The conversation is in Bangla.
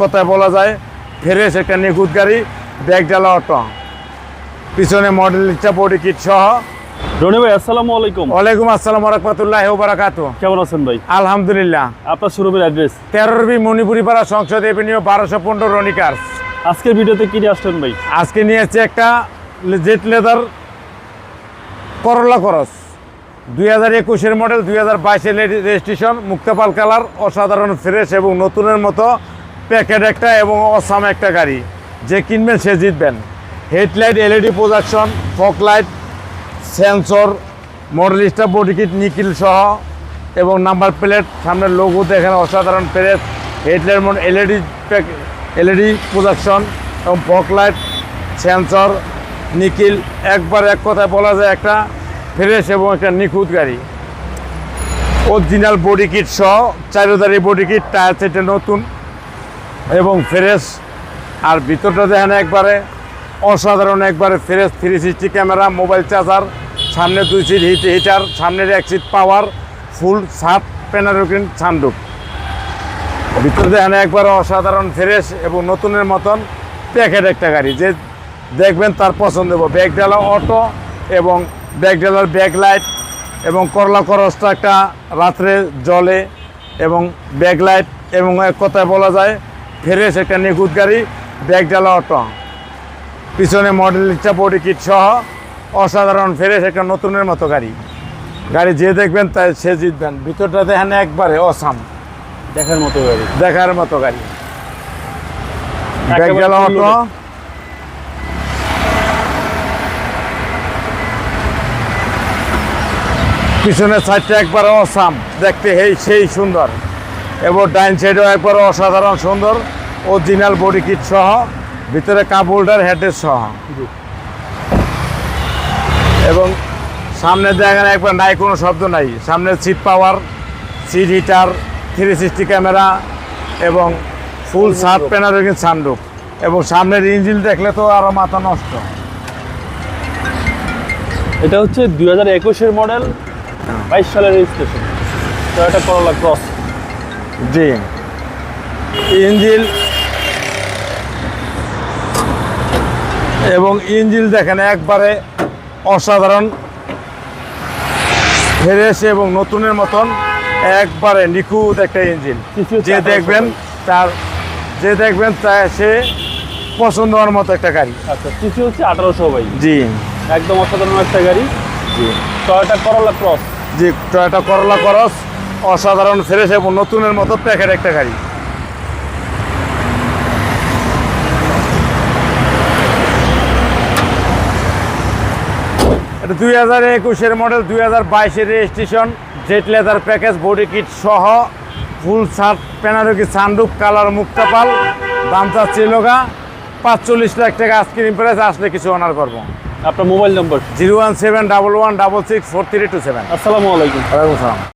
কথায় বলা যায় ফ্রেশ একটা নিখুঁত গাড়ি ব্যাগ ডালা অটো। পিছনে মডেলটা বডি কিট সহ। রনি ভাই আসসালামু আলাইকুম। ওয়ালাইকুম আসসালাম রহমতুল্লাহ বারাকাত কেমন আছেন ভাই? আলহামদুলিল্লাহ। আপনার শোরুমের অ্যাড্রেস তেরোর বি মণিপুরি পাড়া সংসদ এভিনিউ বারোশো পনেরো রনিকার আজকের ভিডিওতে কি নিয়ে ভাই? আজকে একটা জেট লেদার করলা করস দুই হাজার একুশের মডেল দুই হাজার বাইশের রেজিস্ট্রেশন মুক্তাপাল কালার অসাধারণ ফ্রেশ এবং নতুনের মতো প্যাকেট একটা এবং অসাম একটা গাড়ি। যে কিনবেন সে জিতবেন। Headlight, LED projection fog light, sensor, model star body kit, নিকিল সহ, এবং নাম্বার প্লেট সামনের লোগো দেখেন, অসাধারণ প্লেট, হেডলাইট, মনে, এলইডি এলইডি প্রোজেকশন, এবং ফক লাইট, সেন্সর, নিকিল, একবার এক কথায় বলা যায় একটা ফ্রেশ এবং একটা নিখুঁত গাড়ি। অরিজিনাল বডি কিট সহ চারোদারি বডি কিট, টায়ার সেটে নতুন এবং ফ্রেশ, আর ভিতরটা দেখেন একবারে অসাধারণ, একবারে fresh three sixty camera mobile charger সামনে দুই সিট হিট হিটার সামনের এক সিট পাওয়ার ফুল সাত প্যানারোকিন সানডুক ভিতরে দেখেন একবারে অসাধারণ, ফ্রেশ এবং নতুনের মতন প্যাকেট একটা গাড়ি। যে দেখবেন তার পছন্দ হবে। ব্যাগ ডালা অটো এবং ব্যাগ ডালার ব্যাক লাইট এবং করলা করসটা একটা রাত্রে জলে এবং ব্যাক লাইট এবং এক কথায় বলা যায় ফ্রেশ একটা নিখুঁত গাড়ি ব্যাগ ডালা অটো। পিছনে মডেলটা বডি কিট সহ অসাধারণ ফ্রেশ একটা নতুনের মতো গাড়ি। গাড়ি যে দেখবেন তাই সে জিতবেন। ভিতরটা দেখেন একবারে অসাম দেখার মতো গাড়ি। দেখার মতো গাড়ি। ব্যাগ একেবারে অটো। পিছনের সাইডটা একবার অসাম দেখতে হেই সেই সুন্দর। এবং ডাইন সাইডও একবার অসাধারণ সুন্দর অরিজিনাল বডি কিট সহ ভিতরে কাপ হোল্ডার হেডের সহ। এবং সামনে দেখেন একবার নাই কোনো শব্দ নাই। সামনে seat power seat heater three sixty camera এবং ফুল সাত প্যানারোগিন সানরুফ এবং সামনের ইঞ্জিন দেখলে তো আরও মাথা নষ্ট। এটা হচ্ছে দুই হাজার একুশের মডেল বাইশ সালের রেজিস্ট্রেশন তো এটা করলা ক্রস জি। ইঞ্জিল। এবং ইঞ্জিল দেখেন একবারে অসাধারণ। ফ্রেশ এবং নতুনের মতন একবারে নিখুঁত একটা ইঞ্জিন কিছু যে দেখবেন তার যে দেখবেন তা সে পছন্দ হওয়ার মতো একটা গাড়ি। আচ্ছা কিছু হচ্ছে আঠারোশো ভাই। জি। একদম অসাধারণ একটা গাড়ি। জি। Toyota Corolla Cross G Toyota Corolla Cross অসাধারণ ফ্রেশ এবং নতুনের মতো প্যাকেট একটা গাড়ি। এটা দুই হাজার একুশের মডেল দুই হাজার বাইশের registration Z leather package body kit সহ ফুল শার্ট প্যানারোকি সানরুফ কালার মুক্তাপাল দাম চাচ্ছিল গা পাঁচচল্লিশ লাখ টাকা আজকের প্রাইস আসলে কিছু অনার করব। আপনার mobile number zero one seven double one double six four three two seven. আসসালামু আলাইকুম। ওয়ালাইকুম সালাম